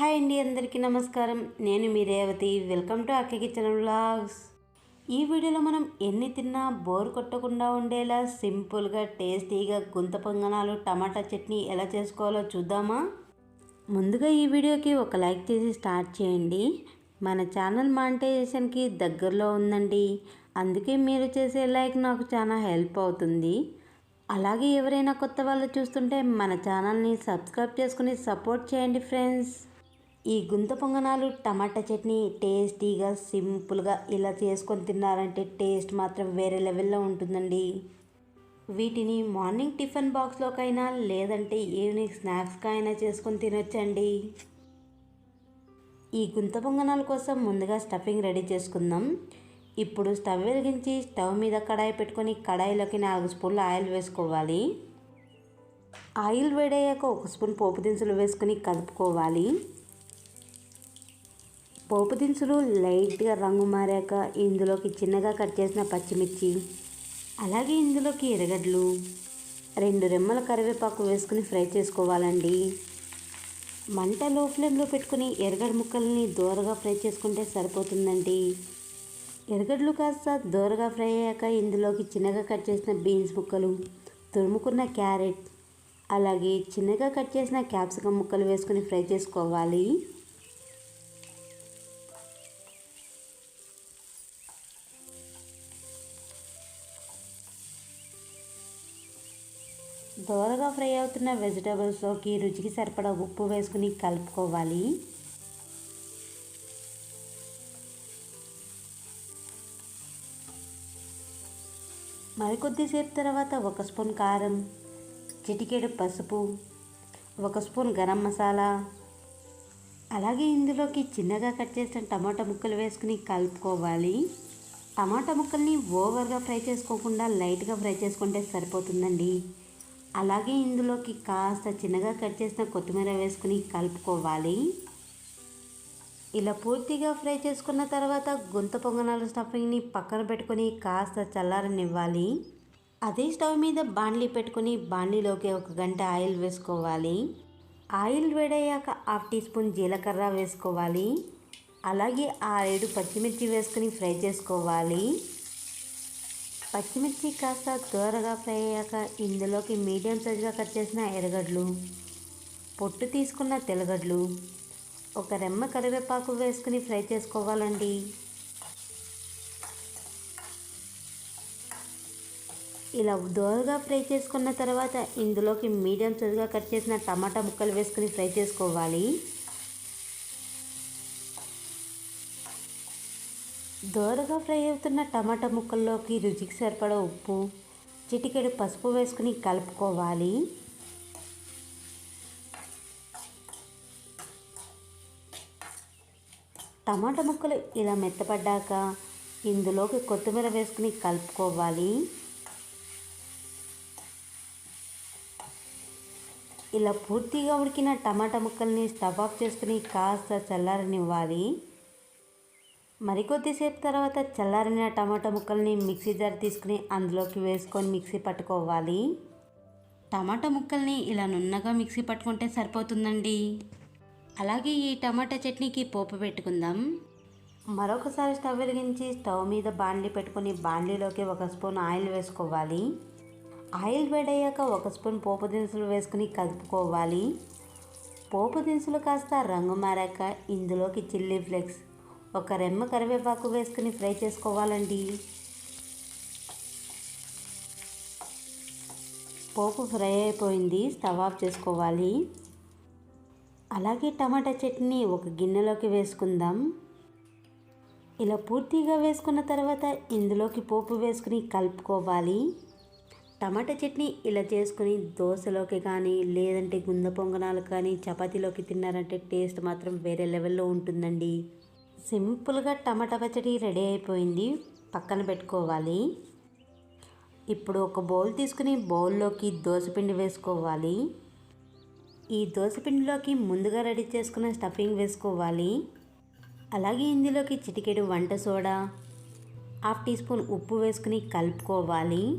Hi అండి అందరికీ నమస్కారం. నేను మీ Revathi. Welcome to Akka kitchen vlogs. ఈ వీడియోలో మనం ఎన్ని తిన్నా బోర్ కొట్టకుండా ఉండేలా సింపుల్గా టేస్టీగా గుంత పొంగనాలు టమాటా చట్నీ ఎలా చేసుకోవాలో చూద్దామా? ముందుగా ఈ వీడియోకి ఒక లైక్ చేసి స్టార్ట్ చేయండి. మన ఛానల్ మానిటైజేషన్కి దగ్గరలో ఉందండి. అందుకే మీరు చేసే లైక్ నాకు చాలా హెల్ప్ అవుతుంది. అలాగే ఎవరైనా కొత్త వాళ్ళు చూస్తుంటే మన ఛానల్ని సబ్స్క్రైబ్ చేసుకుని సపోర్ట్ చేయండి ఫ్రెండ్స్. ఈ గుంత పొంగనాలు టమాటా చట్నీ టేస్టీగా సింపుల్గా ఇలా చేసుకొని తిన్నారంటే టేస్ట్ మాత్రం వేరే లెవెల్లో ఉంటుందండి. వీటిని మార్నింగ్ టిఫిన్ బాక్స్లోకైనా లేదంటే ఈవినింగ్ స్నాక్స్గా అయినా చేసుకొని తినొచ్చండి. ఈ గుంత పొంగనాల కోసం ముందుగా స్టఫింగ్ రెడీ చేసుకుందాం. ఇప్పుడు స్టవ్ వెలిగించి స్టవ్ మీద కడాయి పెట్టుకొని కడాయిలోకి నాలుగు స్పూన్లు ఆయిల్ వేసుకోవాలి. ఆయిల్ వేడయ్యాక ఒక స్పూన్ పోపు దినుసులు వేసుకుని కలుపుకోవాలి. పోపు దినుసులు లైట్గా రంగు మారాక ఇందులోకి చిన్నగా కట్ చేసిన పచ్చిమిర్చి అలాగే ఇందులోకి ఎర్రగడ్డలు రెండు రెమ్మల కరివేపాకు వేసుకుని ఫ్రై చేసుకోవాలండి. మంట లో ఫ్లేమ్లో పెట్టుకుని ఎర్రగడ్డ ముక్కల్ని దూరగా ఫ్రై చేసుకుంటే సరిపోతుందండి. ఎర్రగడ్డలు కాస్త దూరగా ఫ్రై అయ్యాక ఇందులోకి చిన్నగా కట్ చేసిన బీన్స్ ముక్కలు తురుముకున్న క్యారెట్ అలాగే చిన్నగా కట్ చేసిన క్యాప్సికమ్ ముక్కలు వేసుకుని ఫ్రై చేసుకోవాలి. దోరగా ఫ్రై అవుతున్న వెజిటేబుల్స్లోకి రుచికి సరిపడా ఉప్పు వేసుకుని కలుపుకోవాలి. మరికొద్దిసేపు తర్వాత ఒక స్పూన్ కారం చిటికెడు పసుపు ఒక స్పూన్ గరం మసాలా అలాగే ఇందులోకి చిన్నగా కట్ చేసిన టమాటా ముక్కలు వేసుకుని కలుపుకోవాలి. టమాటా ముక్కల్ని ఓవర్గా ఫ్రై చేసుకోకుండా లైట్గా ఫ్రై చేసుకుంటే సరిపోతుందండి. అలాగే ఇందులోకి కాస్త చిన్నగా కట్ చేసిన కొత్తిమీర వేసుకుని కలుపుకోవాలి. ఇలా పూర్తిగా ఫ్రై చేసుకున్న తర్వాత గుంత పొంగనాల స్టఫింగ్ని పక్కన పెట్టుకొని కాస్త చల్లారనివ్వాలి. అదే స్టవ్ మీద బాండ్లీ పెట్టుకొని బాండ్లీలోకి ఒక గంట ఆయిల్ వేసుకోవాలి. ఆయిల్ వేడయ్యాక హాఫ్ టీ స్పూన్ జీలకర్ర వేసుకోవాలి. అలాగే ఆరేడు పచ్చిమిర్చి వేసుకుని ఫ్రై చేసుకోవాలి. పచ్చిమిర్చి కాస్త దూరగా ఫ్రై అయ్యాక ఇందులోకి మీడియం సైజుగా కట్ చేసిన ఎర్రగడ్డలు పొట్టు తీసుకున్న తెల్లగడ్డలు ఒక రెమ్మ కరివేపాకు వేసుకుని ఫ్రై చేసుకోవాలండి. ఇలా దోరగా ఫ్రై చేసుకున్న తర్వాత ఇందులోకి మీడియం సైజుగా కట్ చేసిన టమాటా ముక్కలు వేసుకుని ఫ్రై చేసుకోవాలి. దోరగా ఫ్రై అవుతున్న టమాటా ముక్కల్లోకి రుచికి సరిపడా ఉప్పు చిటికెడు పసుపు వేసుకుని కలుపుకోవాలి. టమాటా ముక్కలు ఇలా మెత్తపడ్డాక ఇందులోకి కొత్తిమీర వేసుకుని కలుపుకోవాలి. ఇలా పూర్తిగా ఉడికిన టమాటా ముక్కల్ని స్టవ్ ఆఫ్ చేసుకుని కాస్త చల్లారనివ్వాలి. మరికొద్దిసేపు తర్వాత చల్లారిన టమాటా ముక్కల్ని మిక్సీ జార్ తీసుకుని అందులోకి వేసుకొని మిక్సీ పట్టుకోవాలి. టమాటా ముక్కల్ని ఇలా నున్నగా మిక్సీ పట్టుకుంటే సరిపోతుందండి. అలాగే ఈ టమాటా చట్నీకి పోపు పెట్టుకుందాం. మరొకసారి స్టవ్ వెలిగించి స్టవ్ మీద బాండ్లీ పెట్టుకొని బాండ్లీలోకి ఒక స్పూన్ ఆయిల్ వేసుకోవాలి. ఆయిల్ వేడయ్యాక ఒక స్పూన్ పోపు దినుసులు వేసుకుని కలుపుకోవాలి. పోపు దినుసులు కాస్త రంగు మారాక ఇందులోకి చిల్లీ ఫ్లేక్స్ ఒక రెమ్మ కరివేపాకు వేసుకుని ఫ్రై చేసుకోవాలండి. పోపు ఫ్రై అయిపోయింది స్టవ్ ఆఫ్ చేసుకోవాలి. అలాగే టమాటా చట్నీ ఒక గిన్నెలోకి వేసుకుందాం. ఇలా పూర్తిగా వేసుకున్న తర్వాత ఇందులోకి పోపు వేసుకుని కలుపుకోవాలి. టమాటా చట్నీ ఇలా చేసుకుని దోశలోకి కానీ లేదంటే గుంద పొంగనాలు కానీ చపాతీలోకి తిన్నారంటే టేస్ట్ మాత్రం వేరే లెవెల్లో ఉంటుందండి. సింపుల్గా టమాటా పచ్చడి రెడీ అయిపోయింది. పక్కన పెట్టుకోవాలి. ఇప్పుడు ఒక బౌల్ తీసుకుని బౌల్లోకి దోసపిండి వేసుకోవాలి. ఈ దోసపిండిలోకి ముందుగా రెడీ చేసుకున్న స్టఫింగ్ వేసుకోవాలి. అలాగే ఇందులోకి చిటికెడు వంట సోడా హాఫ్ టీ స్పూన్ ఉప్పు వేసుకుని కలుపుకోవాలి.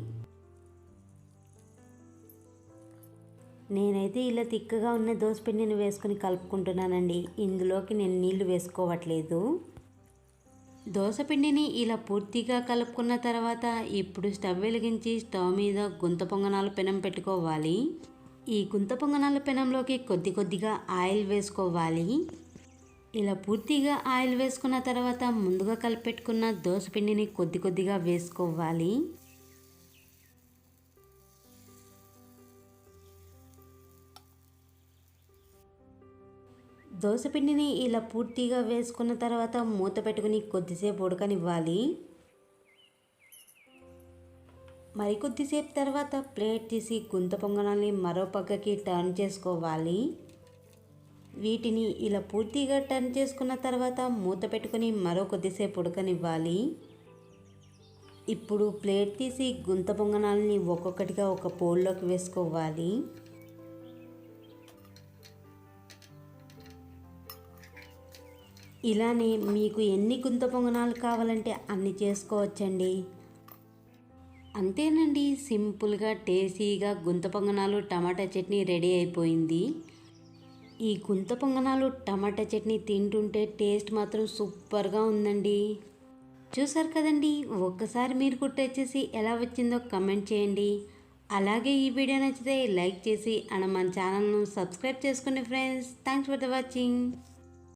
నేనైతే ఇలా తిక్కగా ఉన్న దోసపిండిని వేసుకొని కలుపుకుంటున్నానండి. ఇందులోకి నేను నీళ్ళు వేసుకోవట్లేదు. దోసపిండిని ఇలా పూర్తిగా కలుపుకున్న తర్వాత ఇప్పుడు స్టవ్ వెలిగించి స్టవ్ మీద గుంత పొంగనాల పెనం పెట్టుకోవాలి. ఈ గుంత పొంగనాల పెనంలోకి కొద్ది కొద్దిగా ఆయిల్ వేసుకోవాలి. ఇలా పూర్తిగా ఆయిల్ వేసుకున్న తర్వాత ముందుగా కలిపెట్టుకున్న దోసపిండిని కొద్ది కొద్దిగా వేసుకోవాలి. దోసపిండిని ఇలా పూర్తిగా వేసుకున్న తర్వాత మూత పెట్టుకుని కొద్దిసేపు ఉడకనివ్వాలి. మరి కొద్దిసేపు తర్వాత ప్లేట్ తీసి గుంత పొంగనాల్ని మరో పక్కకి టర్న్ చేసుకోవాలి. వీటిని ఇలా పూర్తిగా టర్న్ చేసుకున్న తర్వాత మూత పెట్టుకుని మరో కొద్దిసేపు ఉడకనివ్వాలి. ఇప్పుడు ప్లేట్ తీసి గుంత పొంగనాలని ఒక్కొక్కటిగా ఒక పోల్లోకి వేసుకోవాలి. ఇలానే మీకు ఎన్ని గుంత పొంగనాలు కావాలంటే అన్ని చేసుకోవచ్చండి. అంతేనండి సింపుల్గా టేస్టీగా గుంత పొంగనాలు టమాటా చట్నీ రెడీ అయిపోయింది. ఈ గుంత పొంగనాలు టమాటా చట్నీ తింటుంటే టేస్ట్ మాత్రం సూపర్గా ఉందండి. చూసారు కదండి ఒక్కసారి మీరు కుట్టేసేసి ఎలా వచ్చిందో కమెంట్ చేయండి. అలాగే ఈ వీడియో నచ్చితే లైక్ చేసి అండ్ మన ఛానల్ను సబ్స్క్రైబ్ చేసుకోండి friends thanks for the watching.